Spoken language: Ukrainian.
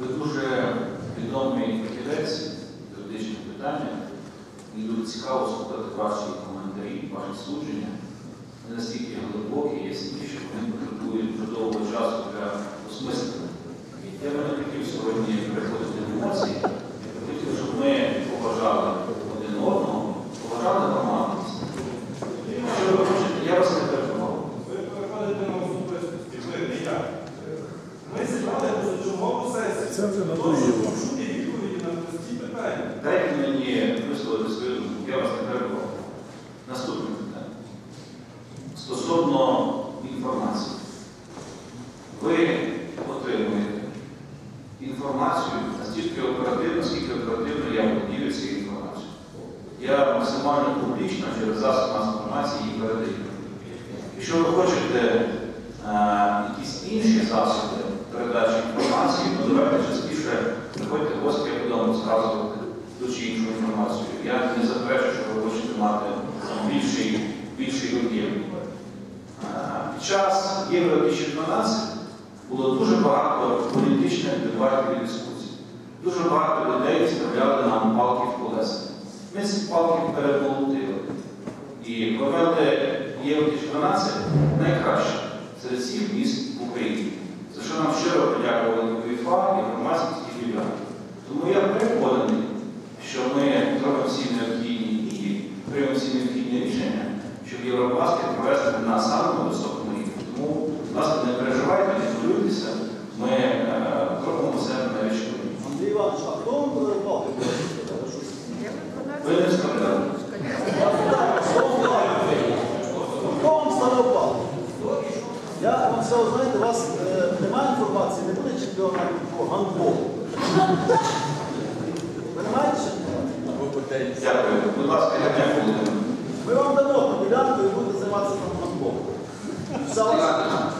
Ви дуже відомий фахівець юридичних питання. Мені дуже цікаво слухати ваші коментарі, ваші судження. Вони настільки глибокі, ясні, що вони потребують дуже довгого часу для осмислення. Я би не хотів сьогодні переходити в емоції. Я хотів, щоб ми поважали один одного, поважали громадність. Якщо ви хочете, я вас не переконав. Ви переходите на особистості, ви не я. Ми зібрали позачергову сесію. Це вже надоїло. почути відповіді на прості питання. Дайте мені висловити свою думку, я вас не перебував. Наступне питання. Стосовно інформації. Ви отримуєте інформацію настільки оперативно, скільки оперативно я володію цією інформацією. Я максимально публічно через засоб інформації її передаю. Якщо ви хочете е, якісь інші засоби передачі інформації, то давайте частіше приходьте в гості, я буду вам розказувати ту чи іншу інформацію. Я не заперечую, що ви хочете мати більший, більший об'єм. Під час Євро 2012 було дуже багато політичних дебатів і дискусій. Дуже багато людей вставляли нам палки в колеса. Ми ці палки перемолотили. І провели Євро 2012 найкраще серед всіх міст в Україні. За що нам щиро подякували УЄФА Євробаскет провести на самому високому рівні. Тому, будь ласка, не переживайте, не хвилюйтеся, ми е, зробимо все на рівні. Андрій Іванович, а хто вам палки Ви не вставляли. Хто вам ставив? Я вам сказав, знаєте, у вас е, немає інформації, не буде чемпіонату по гандболу. Ви не маєте інформації? Дякую. Будь ласка, я дякую. Ми вам дамо ділянку і будете займатися. Вся ваша-